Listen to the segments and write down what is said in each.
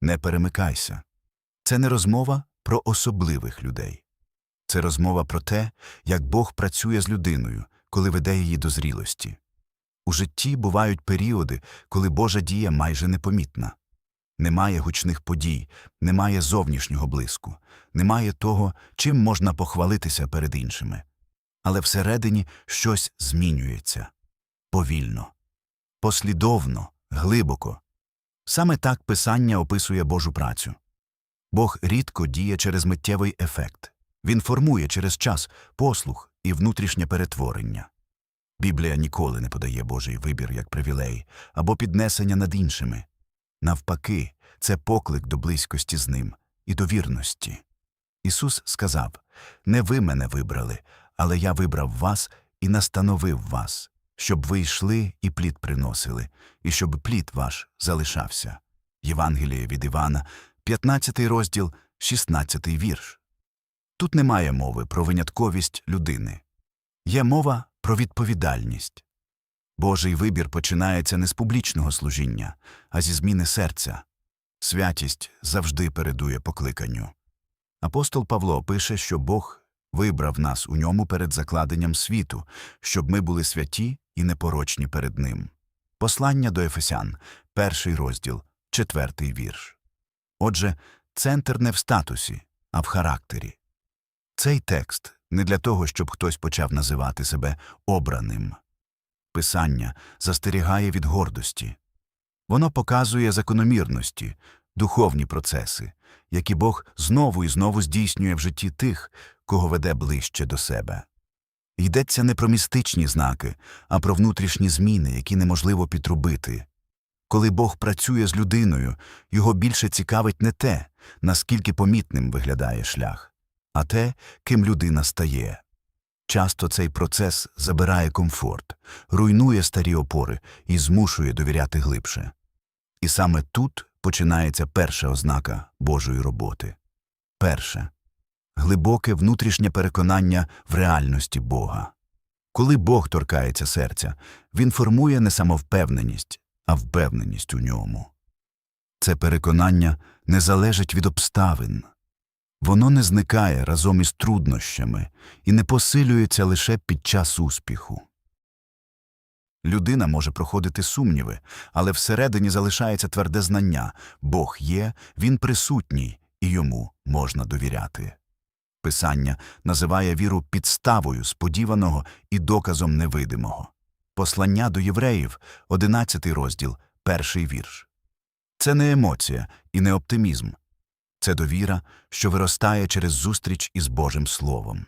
Не перемикайся. Це не розмова про особливих людей. Це розмова про те, як Бог працює з людиною, коли веде її до зрілості. У житті бувають періоди, коли Божа дія майже непомітна. Немає гучних подій, немає зовнішнього блиску, немає того, чим можна похвалитися перед іншими. Але всередині щось змінюється повільно, послідовно, глибоко. Саме так Писання описує Божу працю. Бог рідко діє через миттєвий ефект. Він формує через час послух і внутрішнє перетворення. Біблія ніколи не подає Божий вибір як привілей або піднесення над іншими. Навпаки, це поклик до близькості з ним і до вірності. Ісус сказав Не ви мене вибрали, але я вибрав вас і настановив вас, щоб ви йшли і плід приносили, і щоб плід ваш залишався. Євангеліє від Івана, 15 розділ, 16 вірш. Тут немає мови про винятковість людини. Є мова про відповідальність. Божий вибір починається не з публічного служіння, а зі зміни серця. Святість завжди передує покликанню. Апостол Павло пише, що Бог вибрав нас у ньому перед закладенням світу, щоб ми були святі і непорочні перед Ним. Послання до Ефесян, перший розділ, четвертий вірш. Отже, центр не в статусі, а в характері. Цей текст не для того, щоб хтось почав називати себе обраним. Писання застерігає від гордості. Воно показує закономірності, духовні процеси, які Бог знову і знову здійснює в житті тих, кого веде ближче до себе. Йдеться не про містичні знаки, а про внутрішні зміни, які неможливо підробити. Коли Бог працює з людиною, його більше цікавить не те, наскільки помітним виглядає шлях, а те, ким людина стає. Часто цей процес забирає комфорт, руйнує старі опори і змушує довіряти глибше. І саме тут починається перша ознака Божої роботи. Перше глибоке внутрішнє переконання в реальності Бога. Коли Бог торкається серця, він формує не самовпевненість, а впевненість у ньому. Це переконання не залежить від обставин. Воно не зникає разом із труднощами і не посилюється лише під час успіху. Людина може проходити сумніви, але всередині залишається тверде знання Бог є, він присутній, і йому можна довіряти. Писання називає віру підставою сподіваного і доказом невидимого. Послання до євреїв, 11 розділ, перший вірш. Це не емоція і не оптимізм. Це довіра, що виростає через зустріч із Божим Словом.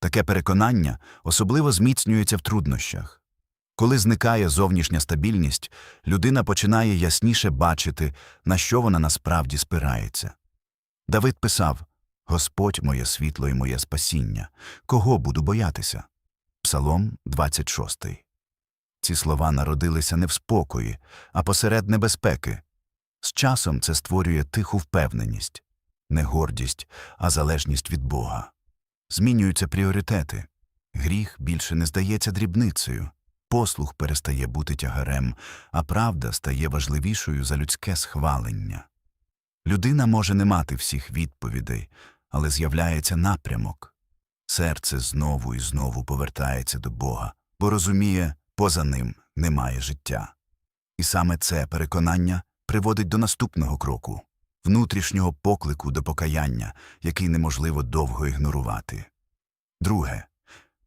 Таке переконання особливо зміцнюється в труднощах. Коли зникає зовнішня стабільність, людина починає ясніше бачити, на що вона насправді спирається. Давид писав Господь моє світло і моє спасіння, кого буду боятися? Псалом 26. Ці слова народилися не в спокої, а посеред небезпеки. З часом це створює тиху впевненість, не гордість, а залежність від Бога. Змінюються пріоритети. Гріх більше не здається дрібницею, послух перестає бути тягарем, а правда стає важливішою за людське схвалення. Людина може не мати всіх відповідей, але з'являється напрямок. Серце знову і знову повертається до Бога, бо розуміє, поза ним немає життя. І саме це переконання приводить до наступного кроку внутрішнього поклику до покаяння, який неможливо довго ігнорувати. Друге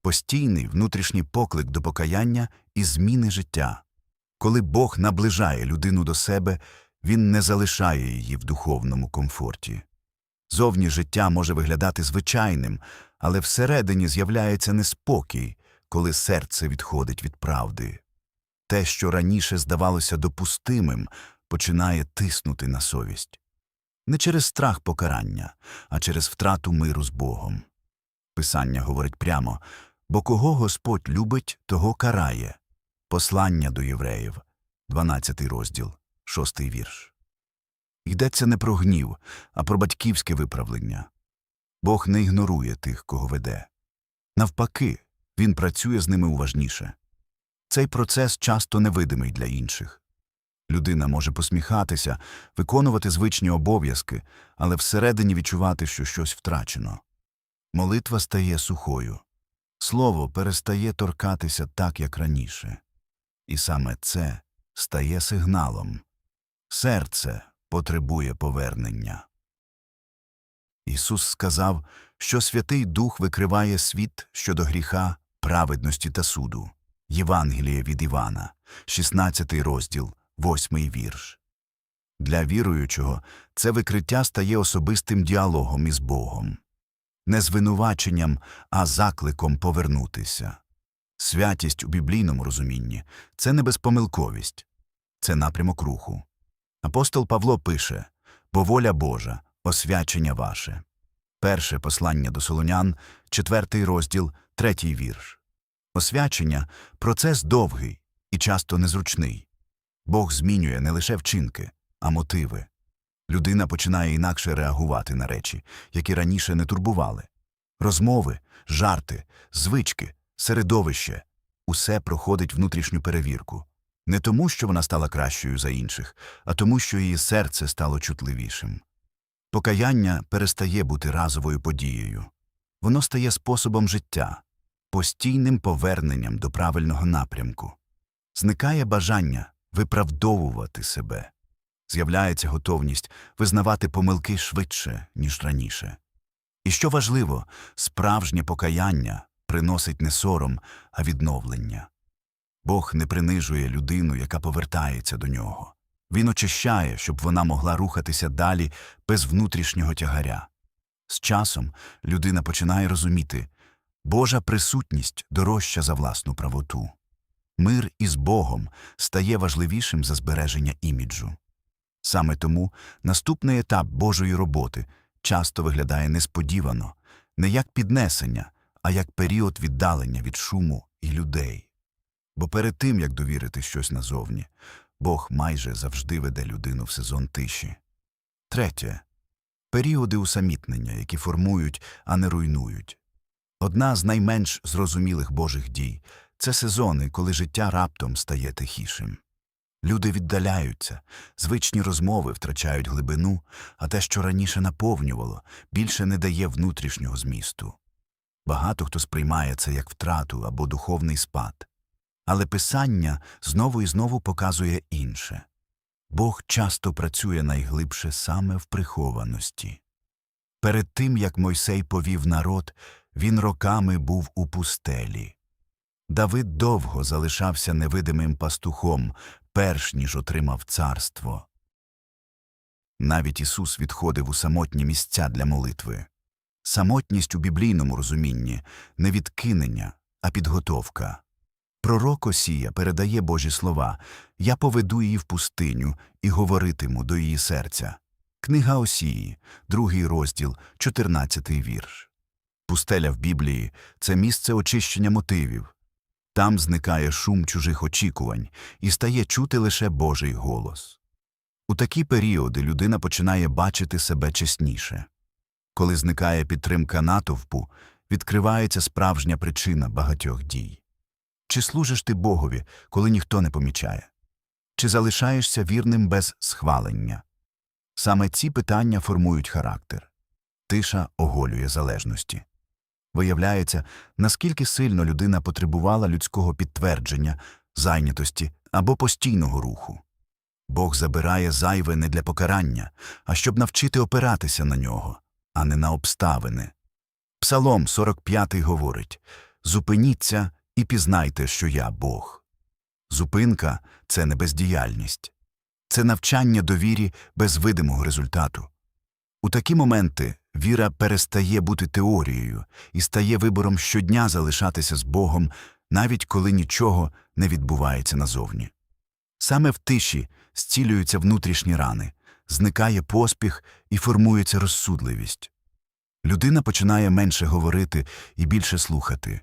постійний внутрішній поклик до покаяння і зміни життя. Коли Бог наближає людину до себе, він не залишає її в духовному комфорті. Зовні життя може виглядати звичайним, але всередині з'являється неспокій, коли серце відходить від правди. Те, що раніше здавалося допустимим, починає тиснути на совість. Не через страх покарання, а через втрату миру з Богом. Писання говорить прямо бо кого Господь любить, того карає. Послання до євреїв, 12 розділ, 6 вірш. Йдеться не про гнів, а про батьківське виправлення. Бог не ігнорує тих, кого веде. Навпаки, він працює з ними уважніше. Цей процес часто невидимий для інших. Людина може посміхатися, виконувати звичні обов'язки, але всередині відчувати, що щось втрачено. Молитва стає сухою. Слово перестає торкатися так, як раніше. І саме це стає сигналом. Серце потребує повернення. Ісус сказав, що Святий Дух викриває світ щодо гріха, праведності та суду. Євангеліє від Івана, 16 розділ, 8 вірш. Для віруючого це викриття стає особистим діалогом із Богом. Не звинуваченням, а закликом повернутися. Святість у біблійному розумінні – це не безпомилковість, це напрямок руху. Апостол Павло пише «Бо воля Божа, освячення ваше». Перше послання до Солонян, четвертий розділ, третій вірш. Освячення – процес довгий і часто незручний. Бог змінює не лише вчинки, а мотиви. Людина починає інакше реагувати на речі, які раніше не турбували. Розмови, жарти, звички, середовище – усе проходить внутрішню перевірку. Не тому, що вона стала кращою за інших, а тому, що її серце стало чутливішим. Покаяння перестає бути разовою подією. Воно стає способом життя, постійним поверненням до правильного напрямку. Зникає бажання виправдовувати себе. З'являється готовність визнавати помилки швидше, ніж раніше. І що важливо, справжнє покаяння приносить не сором, а відновлення. Бог не принижує людину, яка повертається до нього. Він очищає, щоб вона могла рухатися далі без внутрішнього тягаря. З часом людина починає розуміти Божа присутність дорожча за власну правоту. Мир із Богом стає важливішим за збереження іміджу. Саме тому наступний етап Божої роботи часто виглядає несподівано, не як піднесення, а як період віддалення від шуму і людей. Бо перед тим, як довірити щось назовні, Бог майже завжди веде людину в сезон тиші. Третє періоди усамітнення, які формують, а не руйнують. Одна з найменш зрозумілих Божих дій це сезони, коли життя раптом стає тихішим. Люди віддаляються, звичні розмови втрачають глибину, а те, що раніше наповнювало, більше не дає внутрішнього змісту. Багато хто сприймає це як втрату або духовний спад. Але Писання знову і знову показує інше. Бог часто працює найглибше саме в прихованості. Перед тим, як Мойсей повів народ, він роками був у пустелі. Давид довго залишався невидимим пастухом, перш ніж отримав царство. Навіть Ісус відходив у самотні місця для молитви. Самотність у біблійному розумінні не відкинення, а підготовка. Пророк Осія передає Божі слова Я поведу її в пустиню і говоритиму до її серця. Книга Осії, другий розділ, 14 вірш. Пустеля в Біблії це місце очищення мотивів. Там зникає шум чужих очікувань і стає чути лише Божий голос. У такі періоди людина починає бачити себе чесніше. Коли зникає підтримка натовпу, відкривається справжня причина багатьох дій. Чи служиш ти Богові, коли ніхто не помічає? Чи залишаєшся вірним без схвалення? Саме ці питання формують характер. Тиша оголює залежності. Виявляється, наскільки сильно людина потребувала людського підтвердження, зайнятості або постійного руху. Бог забирає зайве не для покарання, а щоб навчити опиратися на нього, а не на обставини. Псалом 45 говорить Зупиніться і пізнайте, що я Бог. Зупинка це не бездіяльність, це навчання довірі без видимого результату. У такі моменти віра перестає бути теорією і стає вибором щодня залишатися з Богом, навіть коли нічого не відбувається назовні. Саме в тиші зцілюються внутрішні рани, зникає поспіх і формується розсудливість. Людина починає менше говорити і більше слухати.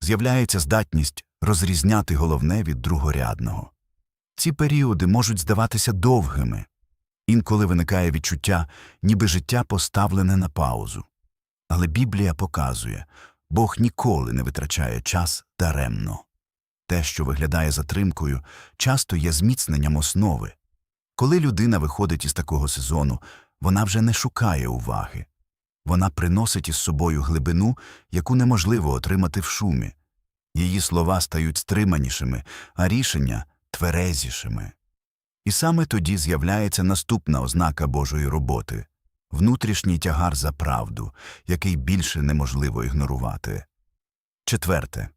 З'являється здатність розрізняти головне від другорядного. Ці періоди можуть здаватися довгими, інколи виникає відчуття, ніби життя поставлене на паузу. Але Біблія показує Бог ніколи не витрачає час даремно. Те, що виглядає затримкою, часто є зміцненням основи. Коли людина виходить із такого сезону, вона вже не шукає уваги. Вона приносить із собою глибину, яку неможливо отримати в шумі. Її слова стають стриманішими, а рішення тверезішими. І саме тоді з'являється наступна ознака Божої роботи внутрішній тягар за правду, який більше неможливо ігнорувати. Четверте.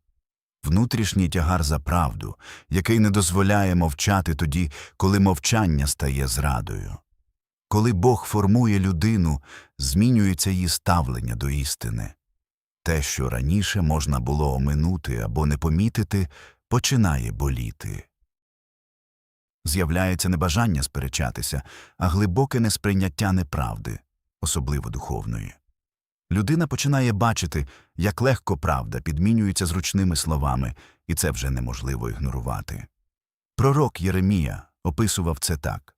Внутрішній тягар за правду, який не дозволяє мовчати тоді, коли мовчання стає зрадою. Коли Бог формує людину, змінюється її ставлення до істини. Те, що раніше можна було оминути або не помітити, починає боліти. З'являється не бажання сперечатися, а глибоке несприйняття неправди, особливо духовної. Людина починає бачити, як легко правда підмінюється зручними словами, і це вже неможливо ігнорувати. Пророк Єремія описував це так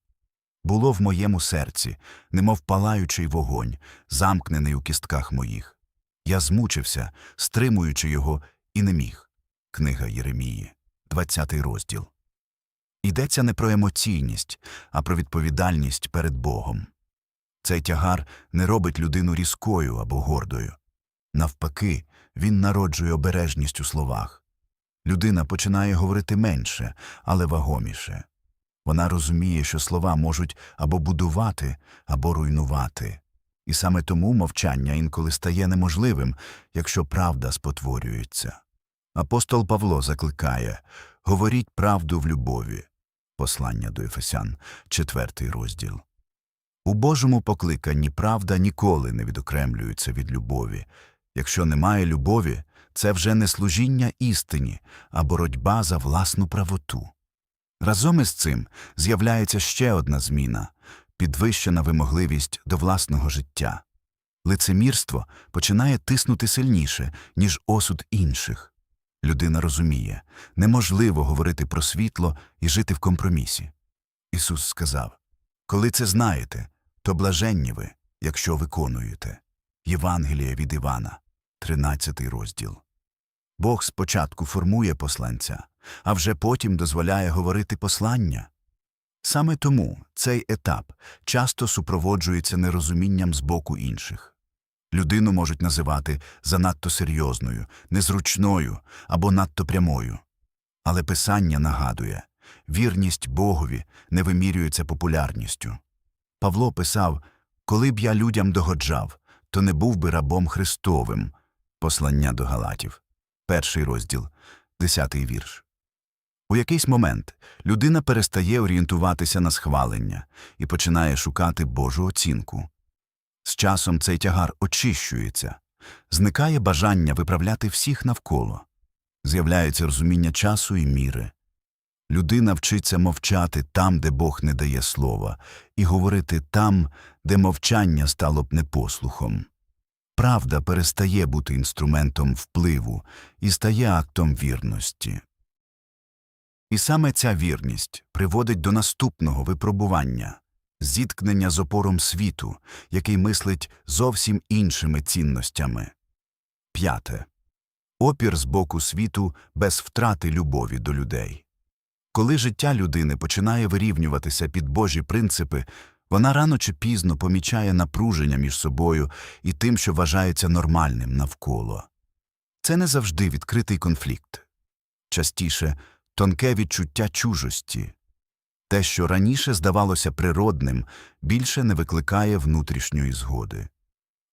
було в моєму серці, немов палаючий вогонь, замкнений у кістках моїх. Я змучився, стримуючи його, і не міг. Книга Єремії, 20 розділ. Йдеться не про емоційність, а про відповідальність перед Богом. Цей тягар не робить людину різкою або гордою. Навпаки, він народжує обережність у словах. Людина починає говорити менше, але вагоміше. Вона розуміє, що слова можуть або будувати, або руйнувати. І саме тому мовчання інколи стає неможливим, якщо правда спотворюється. Апостол Павло закликає говоріть правду в любові. Послання до Ефесян, четвертий розділ. У Божому покликанні правда ніколи не відокремлюється від любові. Якщо немає любові, це вже не служіння істині, а боротьба за власну правоту. Разом із цим з'являється ще одна зміна підвищена вимогливість до власного життя. Лицемірство починає тиснути сильніше, ніж осуд інших. Людина розуміє неможливо говорити про світло і жити в компромісі. Ісус сказав Коли це знаєте, то блаженні ви, якщо виконуєте. Євангеліє від Івана, 13 розділ. Бог спочатку формує посланця, а вже потім дозволяє говорити послання. Саме тому цей етап часто супроводжується нерозумінням з боку інших. Людину можуть називати занадто серйозною, незручною або надто прямою. Але Писання нагадує вірність Богові не вимірюється популярністю. Павло писав Коли б я людям догоджав, то не був би рабом Христовим. Послання до Галатів, перший розділ, десятий вірш. У якийсь момент людина перестає орієнтуватися на схвалення і починає шукати Божу оцінку. З часом цей тягар очищується, зникає бажання виправляти всіх навколо, з'являється розуміння часу і міри. Людина вчиться мовчати там, де Бог не дає слова, і говорити там, де мовчання стало б непослухом. Правда перестає бути інструментом впливу і стає актом вірності. І саме ця вірність приводить до наступного випробування зіткнення з опором світу, який мислить зовсім іншими цінностями. П'яте. Опір з боку світу без втрати любові до людей. Коли життя людини починає вирівнюватися під Божі принципи, вона рано чи пізно помічає напруження між собою і тим, що вважається нормальним навколо. Це не завжди відкритий конфлікт. Частіше тонке відчуття чужості. Те, що раніше здавалося природним, більше не викликає внутрішньої згоди.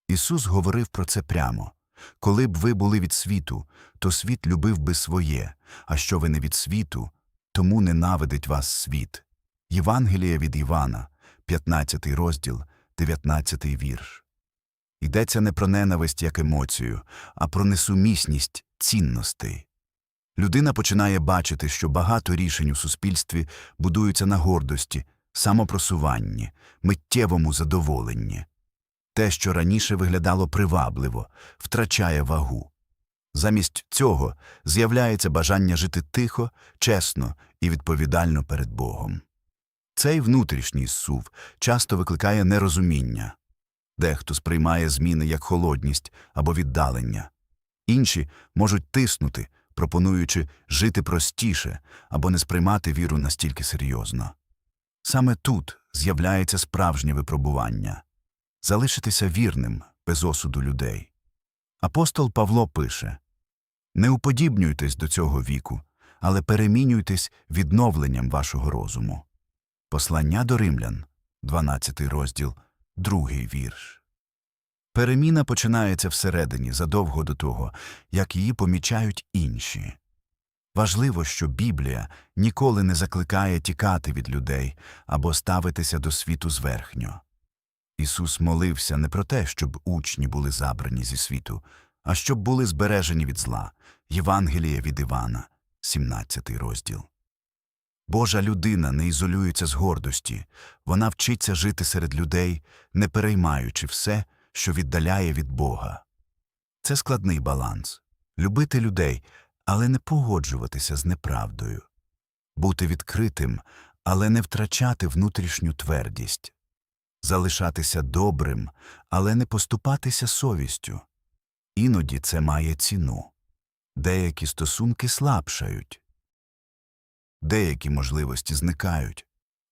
Ісус говорив про це прямо коли б ви були від світу, то світ любив би своє, а що ви не від світу, тому ненавидить вас світ. Євангеліє від Івана, 15 розділ, 19 вірш. Йдеться не про ненависть як емоцію, а про несумісність цінностей. Людина починає бачити, що багато рішень у суспільстві будуються на гордості, самопросуванні, миттєвому задоволенні. Те, що раніше виглядало привабливо, втрачає вагу. Замість цього з'являється бажання жити тихо, чесно і відповідально перед Богом. Цей внутрішній сув часто викликає нерозуміння. Дехто сприймає зміни як холодність або віддалення, інші можуть тиснути, пропонуючи жити простіше або не сприймати віру настільки серйозно. Саме тут з'являється справжнє випробування залишитися вірним без осуду людей. Апостол Павло пише Не уподібнюйтесь до цього віку, але перемінюйтесь відновленням вашого розуму. Послання до римлян, 12 розділ, другий вірш. Переміна починається всередині задовго до того, як її помічають інші. Важливо, що Біблія ніколи не закликає тікати від людей або ставитися до світу зверхньо. Ісус молився не про те, щоб учні були забрані зі світу, а щоб були збережені від зла. Євангеліє від Івана, 17 розділ. Божа людина не ізолюється з гордості, вона вчиться жити серед людей, не переймаючи все, що віддаляє від Бога. Це складний баланс любити людей, але не погоджуватися з неправдою, бути відкритим, але не втрачати внутрішню твердість, залишатися добрим, але не поступатися совістю. Іноді це має ціну. Деякі стосунки слабшають, деякі можливості зникають,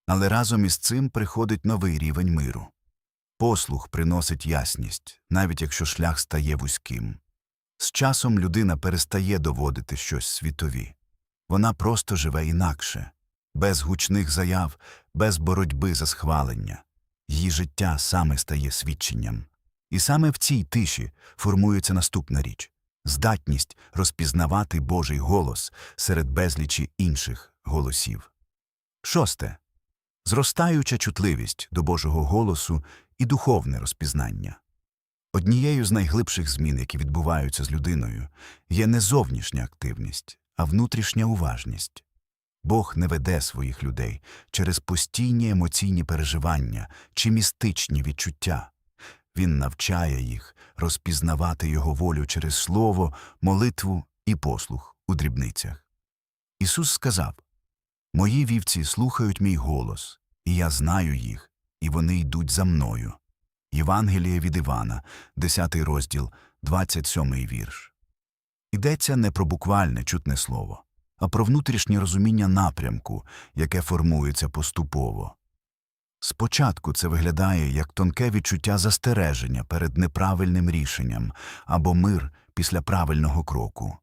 але разом із цим приходить новий рівень миру. Послух приносить ясність, навіть якщо шлях стає вузьким. З часом людина перестає доводити щось світові. Вона просто живе інакше, без гучних заяв, без боротьби за схвалення. Її життя саме стає свідченням. І саме в цій тиші формується наступна річ здатність розпізнавати Божий голос серед безлічі інших голосів. Шосте. Зростаюча чутливість до Божого голосу і духовне розпізнання. Однією з найглибших змін, які відбуваються з людиною, є не зовнішня активність, а внутрішня уважність. Бог не веде своїх людей через постійні емоційні переживання чи містичні відчуття. Він навчає їх розпізнавати його волю через слово, молитву і послух у дрібницях. Ісус сказав Мої вівці слухають мій голос, і я знаю їх, і вони йдуть за мною. Євангеліє від Івана, 10 розділ, 27 вірш. Йдеться не про буквальне чутне слово, а про внутрішнє розуміння напрямку, яке формується поступово. Спочатку це виглядає як тонке відчуття застереження перед неправильним рішенням або мир після правильного кроку.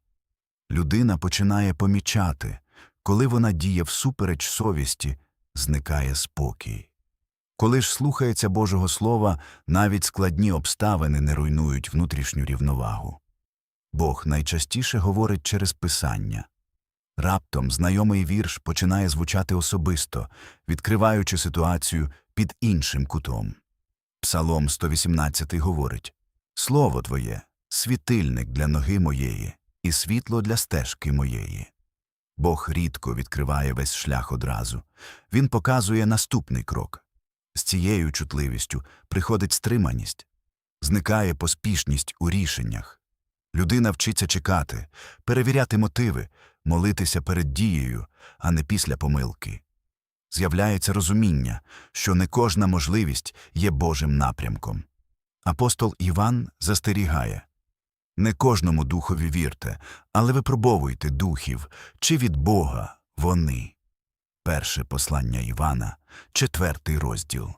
Людина починає помічати, коли вона діє всупереч совісті, зникає спокій. Коли ж слухається Божого Слова, навіть складні обставини не руйнують внутрішню рівновагу. Бог найчастіше говорить через Писання. Раптом знайомий вірш починає звучати особисто, відкриваючи ситуацію під іншим кутом. Псалом 118 говорить Слово Твоє світильник для ноги моєї і світло для стежки моєї. Бог рідко відкриває весь шлях одразу. Він показує наступний крок. З цією чутливістю приходить стриманість, зникає поспішність у рішеннях. Людина вчиться чекати, перевіряти мотиви, молитися перед дією, а не після помилки. З'являється розуміння, що не кожна можливість є Божим напрямком. Апостол Іван застерігає не кожному духові вірте, але випробовуйте духів, чи від Бога вони. Перше послання Івана, четвертий розділ.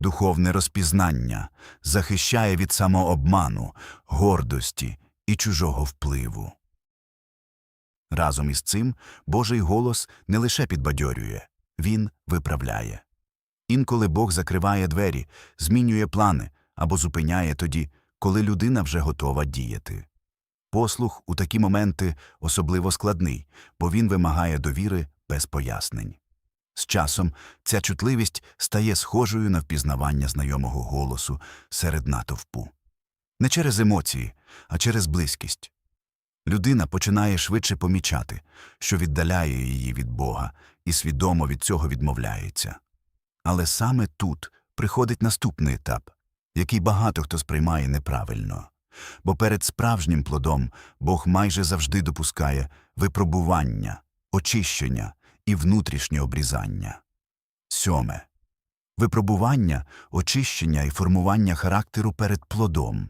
Духовне розпізнання захищає від самообману, гордості і чужого впливу. Разом із цим Божий голос не лише підбадьорює, він виправляє. Інколи Бог закриває двері, змінює плани або зупиняє тоді, коли людина вже готова діяти. Послух у такі моменти особливо складний, бо він вимагає довіри без пояснень. З часом ця чутливість стає схожою на впізнавання знайомого голосу серед натовпу. Не через емоції, а через близькість. Людина починає швидше помічати, що віддаляє її від Бога, і свідомо від цього відмовляється. Але саме тут приходить наступний етап, який багато хто сприймає неправильно. Бо перед справжнім плодом Бог майже завжди допускає випробування, очищення і внутрішнє обрізання. Сьоме. Випробування, очищення і формування характеру перед плодом.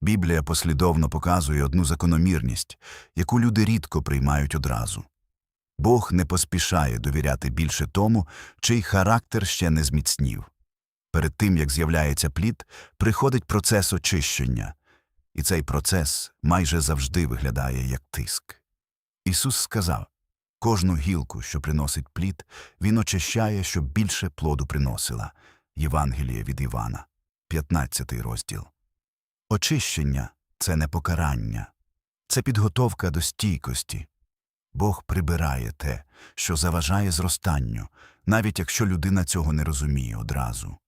Біблія послідовно показує одну закономірність, яку люди рідко приймають одразу. Бог не поспішає довіряти більше тому, чий характер ще не зміцнів. Перед тим, як з'являється плід, приходить процес очищення, і цей процес майже завжди виглядає як тиск. Ісус сказав кожну гілку, що приносить плід, Він очищає, щоб більше плоду приносила. Євангеліє від Івана, 15 розділ. Очищення це не покарання, це підготовка до стійкості. Бог прибирає те, що заважає зростанню, навіть якщо людина цього не розуміє одразу.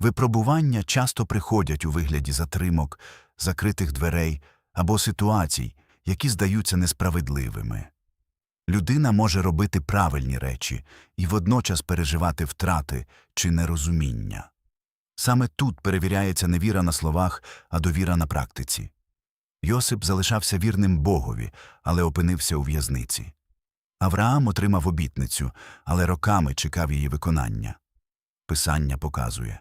Випробування часто приходять у вигляді затримок, закритих дверей або ситуацій, які здаються несправедливими. Людина може робити правильні речі і водночас переживати втрати чи нерозуміння. Саме тут перевіряється не віра на словах, а довіра на практиці. Йосип залишався вірним Богові, але опинився у в'язниці. Авраам отримав обітницю, але роками чекав її виконання. Писання показує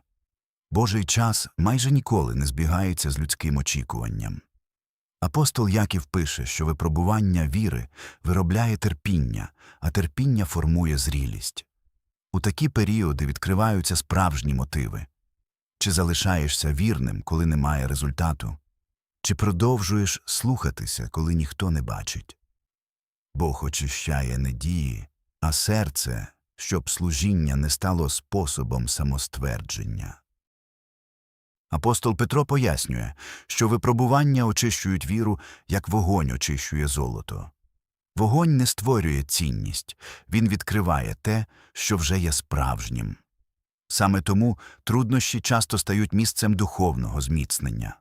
Божий час майже ніколи не збігається з людським очікуванням. Апостол Яків пише, що випробування віри виробляє терпіння, а терпіння формує зрілість. У такі періоди відкриваються справжні мотиви. Чи залишаєшся вірним, коли немає результату? Чи продовжуєш слухатися, коли ніхто не бачить? Бог очищає не дії, а серце, щоб служіння не стало способом самоствердження. Апостол Петро пояснює, що випробування очищують віру, як вогонь очищує золото. Вогонь не створює цінність, він відкриває те, що вже є справжнім. Саме тому труднощі часто стають місцем духовного зміцнення.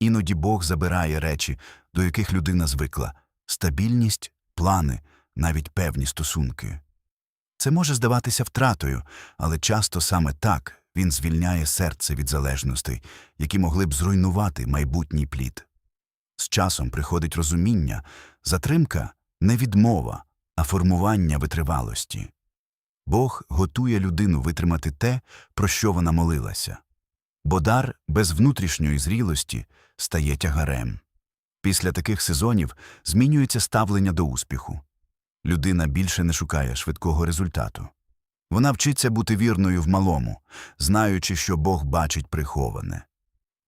Іноді Бог забирає речі, до яких людина звикла стабільність, плани, навіть певні стосунки. Це може здаватися втратою, але часто саме так він звільняє серце від залежностей, які могли б зруйнувати майбутній плід. З часом приходить розуміння, затримка не відмова, а формування витривалості. Бог готує людину витримати те, про що вона молилася. Бо дар без внутрішньої зрілості стає тягарем. Після таких сезонів змінюється ставлення до успіху. Людина більше не шукає швидкого результату. Вона вчиться бути вірною в малому, знаючи, що Бог бачить приховане.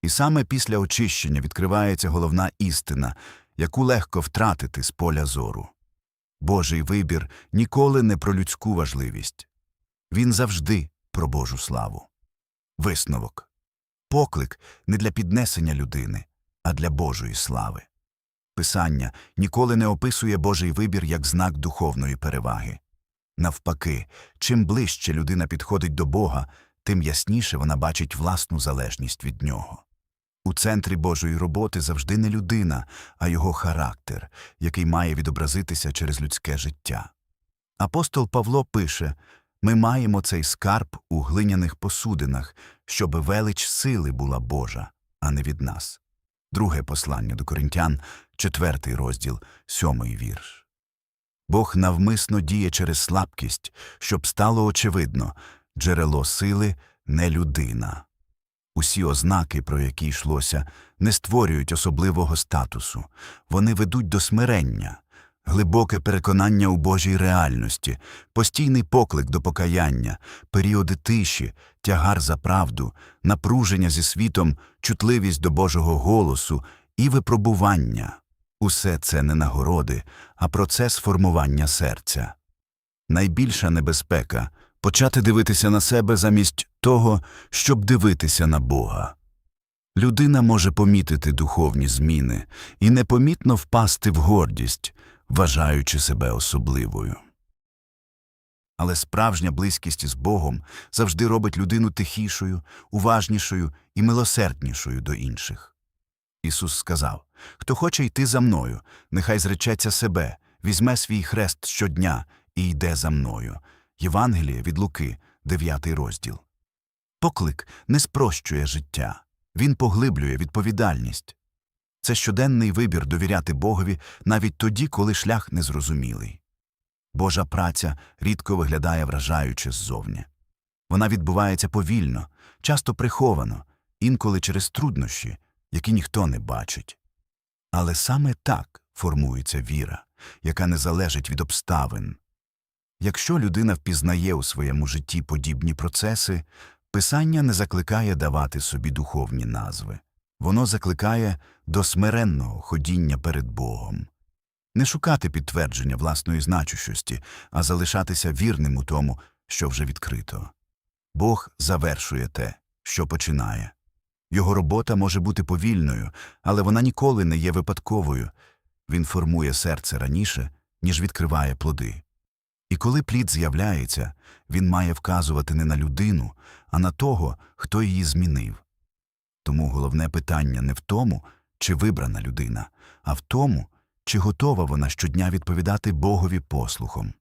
І саме після очищення відкривається головна істина, яку легко втратити з поля зору. Божий вибір ніколи не про людську важливість. Він завжди про Божу славу. Висновок. Поклик не для піднесення людини, а для Божої слави. Писання ніколи не описує Божий вибір як знак духовної переваги. Навпаки, чим ближче людина підходить до Бога, тим ясніше вона бачить власну залежність від нього. У центрі Божої роботи завжди не людина, а його характер, який має відобразитися через людське життя. Апостол Павло пише ми маємо цей скарб у глиняних посудинах, щоби велич сили була Божа, а не від нас. Друге послання до Коринтян, четвертий розділ, сьомий вірш. Бог навмисно діє через слабкість, щоб стало очевидно джерело сили не людина. Усі ознаки, про які йшлося, не створюють особливого статусу, вони ведуть до смирення, глибоке переконання у Божій реальності, постійний поклик до покаяння, періоди тиші, тягар за правду, напруження зі світом, чутливість до Божого голосу і випробування. Усе це не нагороди, а процес формування серця. Найбільша небезпека почати дивитися на себе замість того, щоб дивитися на Бога. Людина може помітити духовні зміни і непомітно впасти в гордість, вважаючи себе особливою. Але справжня близькість із Богом завжди робить людину тихішою, уважнішою і милосерднішою до інших. Ісус сказав Хто хоче йти за мною, нехай зречеться себе, візьме свій хрест щодня і йде за мною. Євангеліє від Луки, 9 розділ. Поклик не спрощує життя, він поглиблює відповідальність. Це щоденний вибір довіряти Богові навіть тоді, коли шлях незрозумілий. Божа праця рідко виглядає вражаюче ззовні. Вона відбувається повільно, часто приховано, інколи через труднощі, які ніхто не бачить. Але саме так формується віра, яка не залежить від обставин. Якщо людина впізнає у своєму житті подібні процеси, писання не закликає давати собі духовні назви. Воно закликає до смиренного ходіння перед Богом. Не шукати підтвердження власної значущості, а залишатися вірним у тому, що вже відкрито. Бог завершує те, що починає. Його робота може бути повільною, але вона ніколи не є випадковою. Він формує серце раніше, ніж відкриває плоди. І коли плід з'являється, він має вказувати не на людину, а на того, хто її змінив. Тому головне питання не в тому, чи вибрана людина, а в тому, чи готова вона щодня відповідати Богові послухом.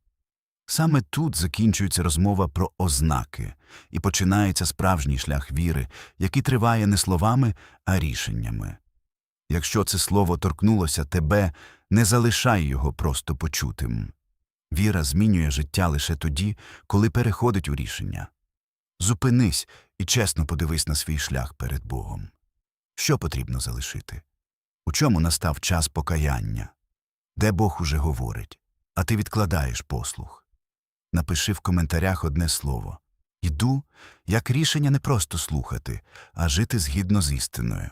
Саме тут закінчується розмова про ознаки, і починається справжній шлях віри, який триває не словами, а рішеннями. Якщо це слово торкнулося тебе, не залишай його просто почутим. Віра змінює життя лише тоді, коли переходить у рішення. Зупинись і чесно подивись на свій шлях перед Богом. Що потрібно залишити? У чому настав час покаяння? Де Бог уже говорить, а ти відкладаєш послух? Напиши в коментарях одне слово Йду, як рішення не просто слухати, а жити згідно з істиною.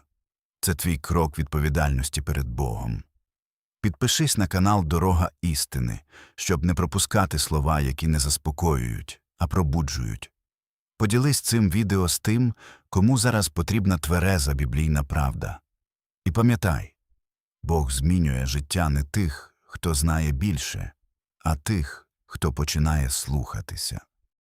Це твій крок відповідальності перед Богом. Підпишись на канал Дорога істини, щоб не пропускати слова, які не заспокоюють, а пробуджують. Поділись цим відео з тим, кому зараз потрібна твереза біблійна правда. І пам'ятай, Бог змінює життя не тих, хто знає більше, а тих, хто починає слухатися.